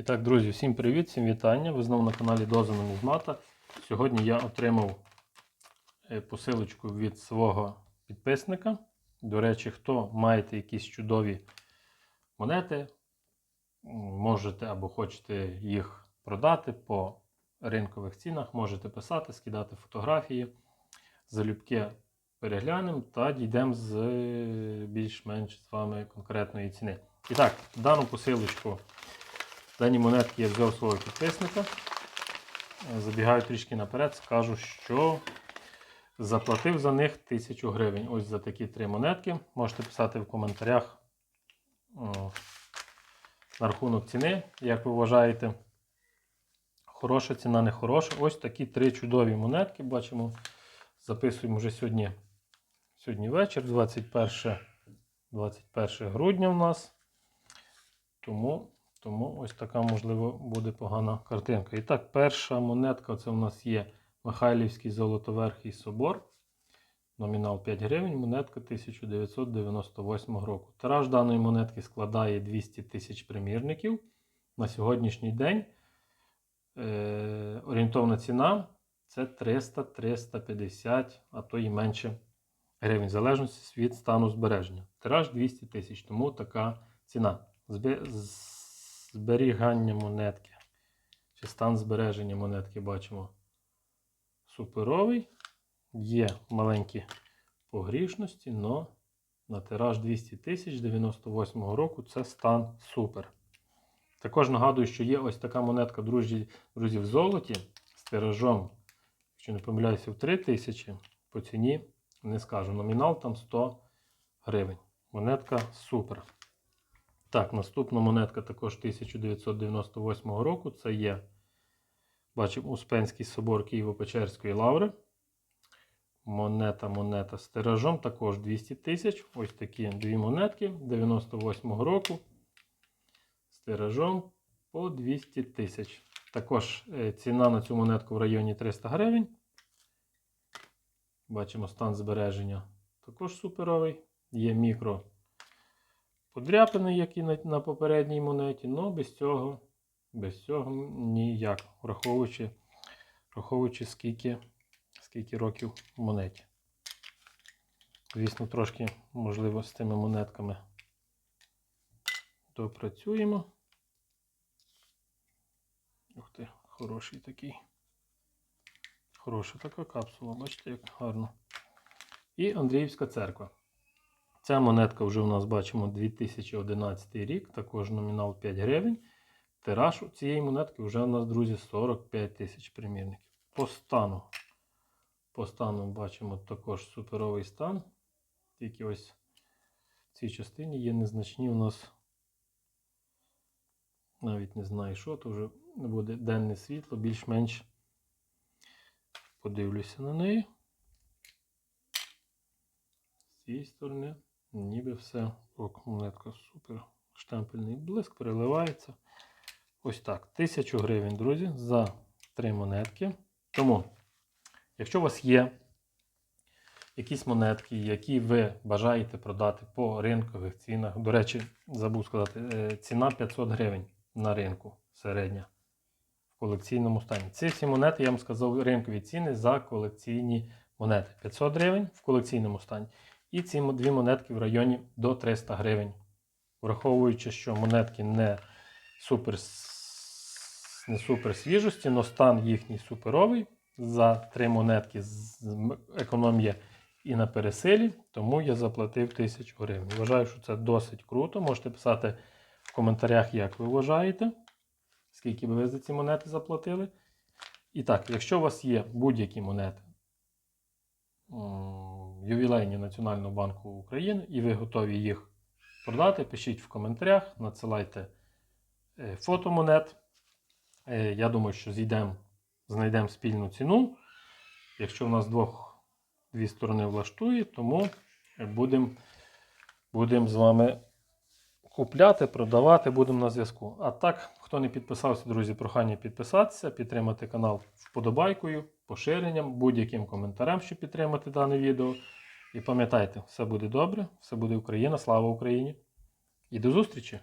І так, друзі, всім привіт, всім вітання. Ви знову на каналі Доза Нумізмата. Сьогодні я отримав е, посилочку від свого підписника. До речі, хто маєте якісь чудові монети, можете або хочете їх продати по ринкових цінах, можете писати, скидати фотографії. Залюбки переглянемо та дійдемо з е, більш-менш з вами конкретної ціни. І так, дану посилочку. Дані монетки я взяв свого підписника. Е, Забігаю трішки наперед, скажу, що заплатив за них 1000 гривень. Ось за такі три монетки. Можете писати в коментарях на рахунок ціни, як ви вважаєте. Хороша ціна, не хороша. Ось такі три чудові монетки. Бачимо, записуємо вже сьогодні, сьогодні вечір, 21, 21 грудня у нас. Тому тому ось така, можливо, буде погана картинка. І так, перша монетка це у нас є Михайлівський Золотоверхий собор. Номінал 5 гривень, монетка 1998 року. Тираж даної монетки складає 200 тисяч примірників. На сьогоднішній день е, орієнтовна ціна це 300-350, а то і менше гривень, в залежності від стану збереження. Тираж 200 тисяч, тому така ціна. Збе- з- Зберігання монетки. Чи стан збереження монетки бачимо суперовий. Є маленькі погрішності, але на тираж 200 тисяч 98 року це стан супер. Також нагадую, що є ось така монетка, друзі, друзі в золоті з тиражом, якщо не помиляюся, в 3000 по ціні не скажу. Номінал там 100 гривень. Монетка супер. Так, наступна монетка також 1998 року. Це є, бачимо, Успенський собор Києво-Печерської лаври. Монета, монета з тиражом також 200 тисяч. Ось такі дві монетки 98 року. З тиражом по 200 тисяч. Також е, ціна на цю монетку в районі 300 гривень. Бачимо стан збереження також суперовий. Є мікро подряпини, як і на, на попередній монеті, але без цього, без цього ніяк, враховуючи, враховуючи скільки, скільки років в монеті. Звісно, трошки, можливо, з тими монетками допрацюємо. Ух ти, хороший такий. Хороша така капсула, бачите, як гарно. І Андріївська церква. Ця монетка вже у нас бачимо 2011 рік, також номінал 5 гривень. Тираж у цієї монетки вже у нас, друзі, 45 тисяч примірників. По стану. По стану бачимо також суперовий стан. Тільки ось в цій частині є незначні у нас. Навіть не знаю, що, то вже буде денне світло, більш-менш подивлюся на неї. З цієї сторони. Ніби все. Монетка супер. Штемпельний блиск переливається. Ось так. 1000 гривень, друзі, за три монетки. Тому, якщо у вас є якісь монетки, які ви бажаєте продати по ринкових цінах, до речі, забув сказати, е, ціна 500 гривень на ринку середня в колекційному стані. Ці всі монети, я вам сказав, ринкові ціни за колекційні монети. 500 гривень в колекційному стані. І ці дві монетки в районі до 300 гривень. Враховуючи, що монетки не супер, не супер свіжості, але стан їхній суперовий. За три монетки з- економія і на пересилі, тому я заплатив 1000 гривень. Вважаю, що це досить круто. Можете писати в коментарях, як ви вважаєте, скільки ви за ці монети заплатили. І так, якщо у вас є будь-які монети, ювілейні Національного банку України, і ви готові їх продати, пишіть в коментарях, надсилайте е, фото монет. Е, Я думаю, що зійдемо, знайдемо спільну ціну. Якщо в нас двох, дві сторони влаштує, тому будемо будем з вами купляти, продавати, будемо на зв'язку. А так, хто не підписався, друзі, прохання підписатися, підтримати канал вподобайкою, поширенням, будь-яким коментарем, щоб підтримати дане відео. І пам'ятайте, все буде добре, все буде Україна, слава Україні! І до зустрічі!